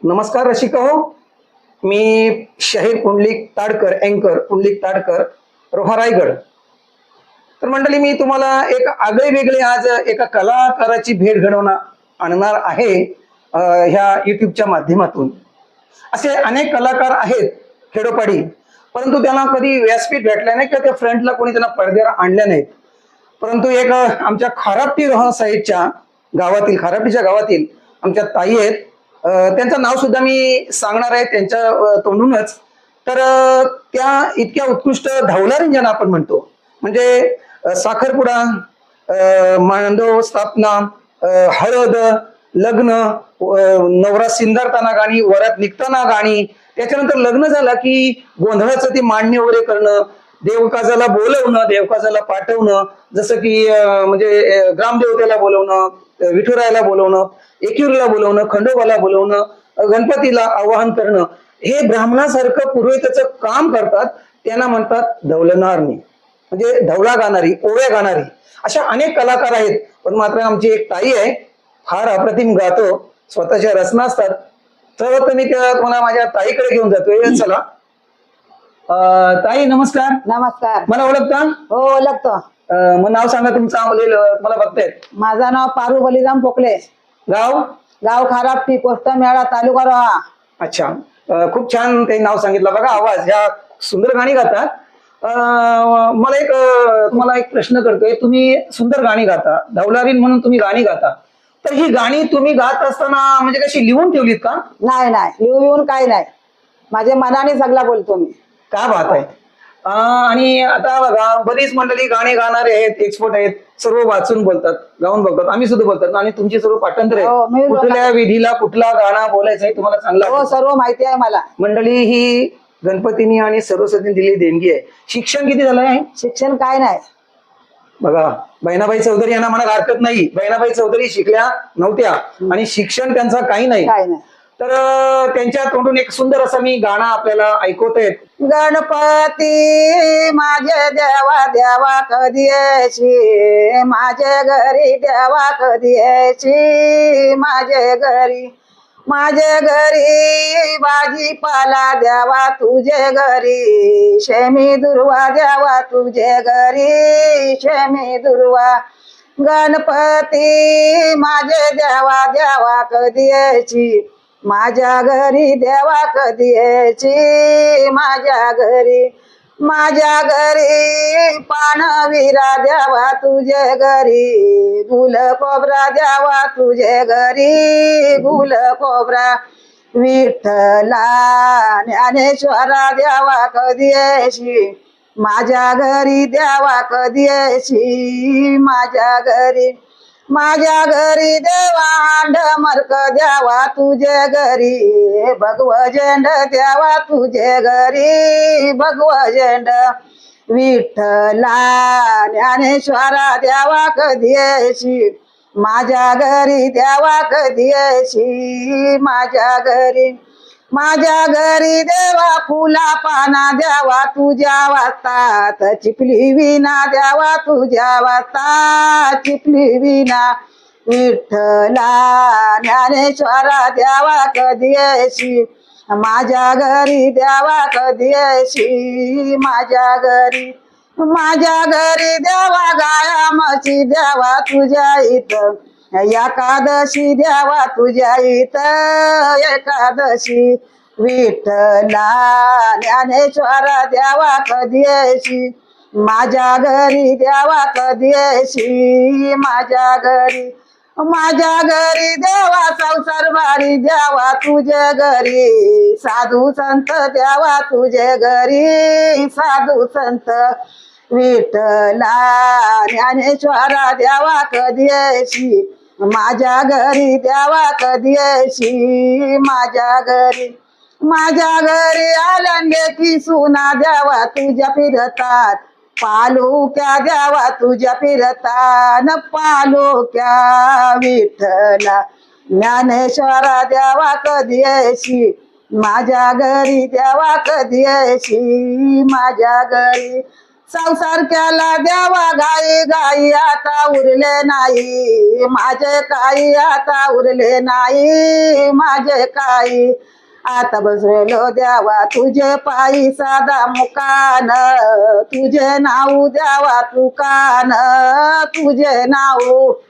नमस्कार रसिक हो. मी शाहीर पुंडलिक ताडकर अँकर पुंडलिक ताडकर रोहा रायगड. तर मंडळी मी तुम्हाला एक आगळे वेगळे आज एका कलाकाराची भेट घडवणार आणणार आहे ह्या युट्यूबच्या माध्यमातून. असे अनेक कलाकार आहेत खेडोपाडी परंतु त्यांना कधी व्यासपीठ भेटल्या नाही किंवा त्या फ्रंटला कोणी त्यांना पडद्यावर आणल्या नाहीत परंतु एक आमच्या खारापटी रोहा साईडच्या गावातील खारापटीच्या गावातील आमच्या ताई आहेत त्यांचं नाव सुद्धा मी सांगणार आहे त्यांच्या तोंडूनच. तर त्या इतक्या उत्कृष्ट धावणारी ज्यांना आपण म्हणतो. म्हणजे साखरपुडा मांडव स्थापना हळद लग्न नवरा सिंधारताना गाणी वरात निघताना गाणी. त्याच्यानंतर लग्न झालं की गोंधळाचं ते मांडणी वगैरे करणं देवकाजाला बोलवणं देवकाजाला पाठवणं. जसं की म्हणजे ग्रामदेवतेला बोलवणं विठुरायला विठुरायाला बोलवणं. एकिरीला बोलवणं खंडोबाला बोलवणं गणपतीला आवाहन करणं हे ब्राह्मणासारखं पुरोहिताचं काम करतात त्यांना म्हणतात धवलनारणी. म्हणजे धवला गाणारी ओव्या गाणारी. अशा अनेक कलाकार आहेत पण मात्र आमची एक ताई आहे फार अप्रतिम गातो स्वतःच्या रचना असतात. तर मी त्या तुम्हाला माझ्या ताईकडे घेऊन जातोय. चला. ताई नमस्कार. नमस्कार. मला ओळखता? हो ओळखतो. मग नाव सांगा तुमचं मला बघतायत माझं नाव पारू बलिराम पोकले गाव गाव खारापटी पोस्ट मेळा तालुका रोहा. अच्छा. अं, खूप छान ते नाव सांगितलं. बघा आवाज. ह्या सुंदर गाणी गातात. अं, मला एक अं, तुम्हाला एक प्रश्न करतोय. तुम्ही सुंदर गाणी गाता. धवलारीन म्हणून तुम्ही गाणी गाता. तर ही गाणी तुम्ही गात असताना म्हणजे कशी लिहून ठेवलीत का? नाही नाही. लिहून लिहून काही नाही. माझ्या मनाने सगळा बोलतो मी. काय आहे अं, आणि आता बघा बरीच मंडळी गाणे गाणारे आहेत एक्सपर्ट आहेत सर्व वाचून बोलतात गाऊन बघतात आम्ही सुद्धा बोलतात. आणि तुमची सर्व पाठांतर हो, आहे कुठल्या विधीला कुठला गाणं बोलायचं आहे तुम्हाला चांगला हो. सर्व माहिती आहे मला. मंडळी ही गणपतीनी आणि सरस्वतीने दिलेली देणगी आहे. शिक्षण किती झालं आहे शिक्षण काय नाही. बघा बहिणाबाई चौधरी यांना मला हरकत नाही. बहिणाबाई चौधरी शिकल्या नव्हत्या. आणि शिक्षण त्यांचं काही नाही. तर त्यांच्या तोंडून एक सुंदर असं मी गाणं आपल्याला ऐकवत आहेत गणपती माझे देवा देवा कधी येशी माझे घरी देवा कधी येशी माझे घरी माझे घरी भाजीपाला द्यावा तुझे घरी. शेमी दुर्वा द्यावा तुझे घरी. शेमी दुर्वा गणपती माझे देवा देवा कधी यायची माझ्या घरी देवा कधी यायची? माझ्या घरी माझ्या घरी पाणविरा द्यावा तुझे घरी. गुल कोबरा द्यावा तुझे घरी. गुल कोबरा विठ्ठला ज्ञानेश्वरा द्यावा कधी यायची? माझ्या घरी द्यावा कधी यायची? माझ्या घरी माझ्या घरी देवा मर्क द्यावा तुझे घरी. भगव झेंड द्यावा तुझे घरी. भगव झेंड विठ्ठला ज्ञानेश्वरा द्यावा कधी येशी. माझ्या घरी द्यावा कधी येशी. माझ्या घरी माझ्या घरी देवा फुला पाना द्यावा तुझ्या वातात चिपली विना द्यावा तुझ्या वाता चिपली विना विठ्ठला ज्ञानेश्वरा द्यावा कधी येशी माझ्या घरी द्यावा कधी येशी माझ्या घरी माझ्या घरी देवा गाया मशी द्यावा तुझ्या इथं. एकादशी द्यावा तुझ्या इत एकादशी विठला ज्ञानेश्वरा द्यावा कधी येशी? माझ्या घरी द्यावा कधी येशी? माझ्या घरी माझ्या घरी देवा संसार बारी द्यावा तुझे घरी. साधू संत द्यावा तुझे घरी साधू संत विठला ज्ञानेश्वरा द्यावा कधी येशी? माझ्या घरी द्यावा कधी येशी? माझ्या घरी माझ्या घरी आल्याने की सुना द्यावा तुझ्या फिरतात. पालोक्या द्यावा तुझ्या फिरतान पालोक्या विठ्ठला ज्ञानेश्वरा द्यावा कधी येशी? माझ्या घरी द्यावा कधी येशी? माझ्या घरी संसार केला द्यावा गाई गाई आता उरले नाही. माझे काही आता उरले नाही. माझे काही आता बसलेलो द्यावा. तुझे पायी साधा मुकान. तुझे नाव द्यावा तू कान तुझे नाव